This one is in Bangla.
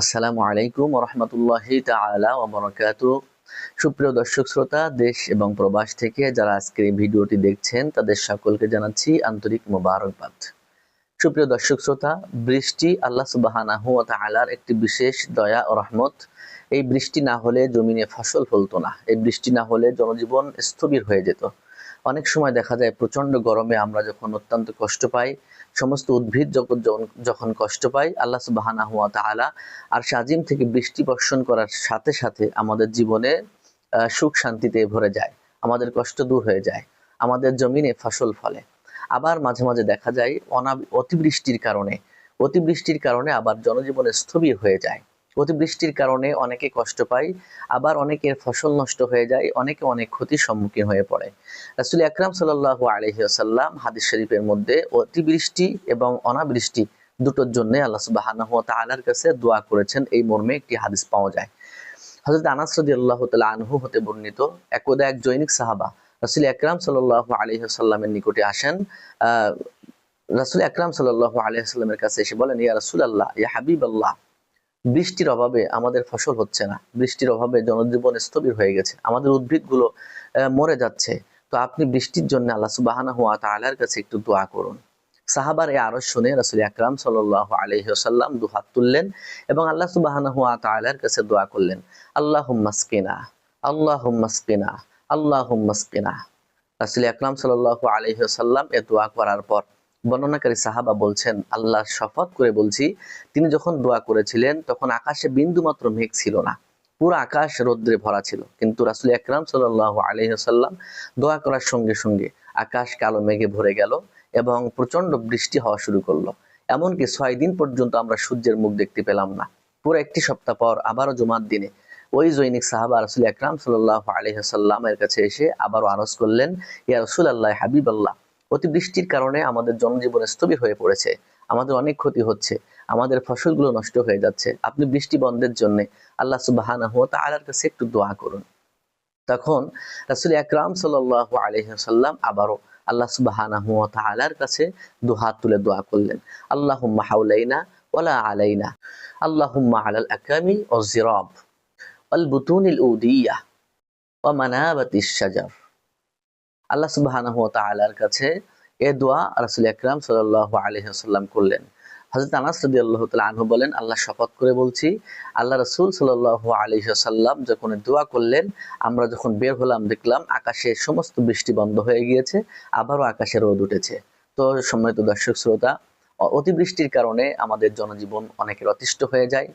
আসসালামু আলাইকুম রহমতুল্লাহি তাআলা ওয়া বারাকাতু সুপ্রিয় দর্শক শ্রোতা, দেশ এবং প্রবাস থেকে যারা আজকের এই ভিডিওটি দেখছেন, তাদের সকলকে জানাচ্ছি আন্তরিক মোবারকবাদ। সুপ্রিয় দর্শক শ্রোতা, বৃষ্টি আল্লাহ সুবাহানাহু ওয়া তাআলার একটি বিশেষ দয়া ও রহমত। এই বৃষ্টি না হলে জমিনে ফসল ফলতো না। এই বৃষ্টি না হলে জনজীবন স্থবির হয়ে যেত। অনেক সময় দেখা যায় প্রচণ্ড গরমে আমরা যখন অত্যন্ত কষ্ট পাই, সমস্ত উদ্ভিদ জগৎ যখন- কষ্ট পায় আল্লাহ সুবাহানা হুয়া তাআলা আর সাজিম থেকে বৃষ্টি বর্ষণ করার সাথে সাথে আমাদের জীবনে সুখ শান্তিতে ভরে যায়, আমাদের কষ্ট দূর হয়ে যায়, আমাদের জমিনে ফসল ফলে। আবার মাঝে মাঝে দেখা যায় অনা, অতিবৃষ্টির কারণে অতিবৃষ্টির কারণে আবার জনজীবনে স্থবির হয়ে যায়। অতিবৃষ্টির কারণে অনেকে কষ্ট পায়, আবার অনেকের ফসল নষ্ট হয়ে যায়, অনেকে অনেক ক্ষতির সম্মুখীন হয়ে পড়ে। রাসুল আকরাম সাল্লাহ আলহিহাসাল্লাম হাদিস শরীফের মধ্যে অতিবৃষ্টি এবং অনাবৃষ্টি দুটোর জন্য আল্লাহ সুবাহানাহু ওয়া তাআলার কাছে দোয়া করেছেন, এই মর্মে একটি হাদিস পাওয়া যায়। হযরত আনাস রাদিয়াল্লাহু তাআলা আনহু হতে বর্ণিত একদা এক জৈনিক সাহাবা রাসূল আকরাম সাল্লাল্লাহু আলাইহি ওয়াসাল্লামের নিকটে আসেন রাসূল আকরাম সাল্লাল্লাহু আলাইহি ওয়াসাল্লামের কাছে এসে বলেন, ইয়া রাসূলুল্লাহ, ইয়া হাবিবাল্লাহ। বৃষ্টির অভাবে আমাদের ফসল হচ্ছে না। বৃষ্টির অভাবে জনজীবন স্থবির হয়ে গেছে। আমাদের উদ্ভিদগুলো মরে যাচ্ছে। তো আপনি বৃষ্টির জন্য আল্লাহ সুবাহানাহু ওয়া তাআলার কাছে একটু দোয়া করুন। সাহাবার এই আরও শুনে রাসূল আকরাম সাল্লাল্লাহু আলাইহি ওয়াসাল্লাম দু হাত তুললেন এবং আল্লাহ সুবহানাহু ওয়া তাআলার কাছে দোয়া করলেন, আল্লাহুম্মা স্কিনা আল্লাহুম্মা স্কিনা আল্লাহুম্মা স্কিনা রাসূল আকরাম আলাইহি ওয়াসাল্লাম এ দোয়া করার পর বর্ণনাকারী সাহাবা বলছেন, আল্লাহ শপথ করে বলছি, তিনি যখন দোয়া করেছিলেন, তখন আকাশে বিন্দু মাত্র মেঘ ছিল না। পুরো আকাশ রৌদ্রে ভরা ছিল। কিন্তু রাসূল আকরাম সাল্লাল্লাহু আলাইহি ওয়াসাল্লাম দোয়া করার সঙ্গে সঙ্গে আকাশ কালো মেঘে ভরে গেল এবং প্রচণ্ড বৃষ্টি হওয়া শুরু করল। এমনকি ছয় দিন পর্যন্ত আমরা সূর্যের মুখ দেখতে পেলাম না। পুরো একটি সপ্তাহ পর আবারও জুমার দিনে ওই জৈনিক সাহাবা রসুল আকরাম সাল্লাহ আলহিহাসাল্লামের কাছে এসে আবারও আরজ করলেন, ইয়া রসুল আল্লাহ হাবিব আল্লাহ অতিবৃষ্টির কারণে আমাদের জনজীবন স্থবির হয়ে পড়েছে। আমাদের অনেক ক্ষতি হচ্ছে। আমাদের ফসলগুলো নষ্ট হয়ে যাচ্ছে। আপনি বৃষ্টি বন্ধের জন্য আল্লাহ ওয়া তাআলার কাছে একটু দোয়া করুন। তখন রাসূল আকরাম সাল্লাল্লাহু আলাইহি ওয়াসাল্লাম আবারও আল্লাহ ওয়া তাআলার কাছে দুহাত তুলে দোয়া করলেন। আল্লাহ হাওলাইনা ওয়ালা আলাইনা। আল্লাহুম্মা আলাল আকামি ওয়াজ জিরাব ওয়াল বুতুনিল উদিয়া ওয়া মানাবাতিশ শাজার। আল্লাহ ওয়া কাছে এ দোয়া রাসূল আকরাম সাল্লাল্লাহু আলাইহি ওয়াসাল্লাম করলেন। হযরত আনাস তাআলা আনহু বলেন, আল্লাহ শপথ করে বলছি, আল্লাহ রসুল সাল্লাল্লাহু আলাইহি ওয়াসাল্লাম যখন দোয়া করলেন, আমরা যখন বের হলাম, দেখলাম আকাশে সমস্ত বৃষ্টি বন্ধ হয়ে গিয়েছে, আবারও আকাশে রোদ উঠেছে। তো সম্মানিত দর্শক, শ্রোতা অতিবৃষ্টির কারণে আমাদের জনজীবন অনেকের অতিষ্ঠ হয়ে যায়।